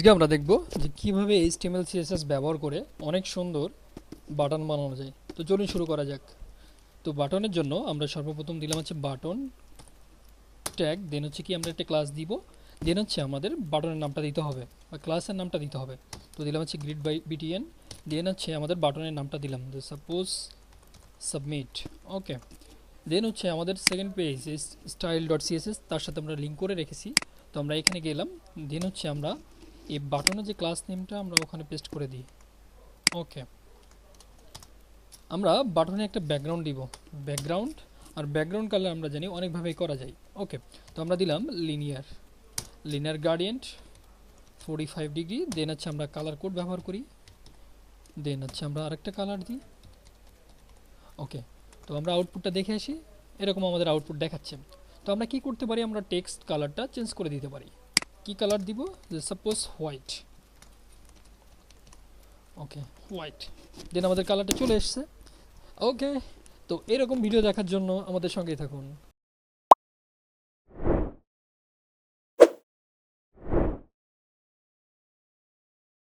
আজকে আমরা দেখব যে কীভাবে HTML CSS ব্যবহার করে অনেক সুন্দর বাটন বানানো যায়। তো চলুন শুরু করা যাক। তো বাটনের জন্য আমরা সর্বপ্রথম দিলাম হচ্ছে বাটন, ট্যাগ, দেন হচ্ছে কি আমরা একটা ক্লাস দিব, দেন হচ্ছে আমাদের বাটনের নামটা দিতে হবে, বা ক্লাসের নামটা দিতে হবে। তো দিলাম হচ্ছে গ্রিড বাই বিটিএন দেন হচ্ছে আমাদের বাটনের নামটা দিলাম, যে সাপোজ সাবমিট ওকে দেন হচ্ছে আমাদের second page style dot CSS তার সাথে আমরা লিঙ্ক করে রেখেছি। তো আমরা এখানে গেলাম, দেন হচ্ছে আমরা এই বাটনের যে ক্লাস নেমটা আমরা ওখানে পেস্ট করে দিই। ওকে আমরা বাটনে একটা ব্যাকগ্রাউন্ড দিব। ব্যাকগ্রাউন্ড আর ব্যাকগ্রাউন্ড কালার আমরা জানি অনেকভাবেই করা যায়। ওকে তো আমরা দিলাম linear linear gradient forty five degree then হচ্ছে আমরা কালার কোড ব্যবহার করি। দেন হচ্ছে আমরা আরেকটা কালার দিই। ওকে তো আমরা আউটপুটটা দেখে আসি। এরকম আমাদের আউটপুট দেখাচ্ছে। তো আমরা কি করতে পারি? আমরা টেক্সট কালারটা চেঞ্জ করে দিতে পারি। কি কালার দিব? Suppose white okay white then আমাদের কালারটা চলে এসছে। ওকে তো এরকম ভিডিও দেখার জন্য আমাদের সঙ্গেই থাকুন।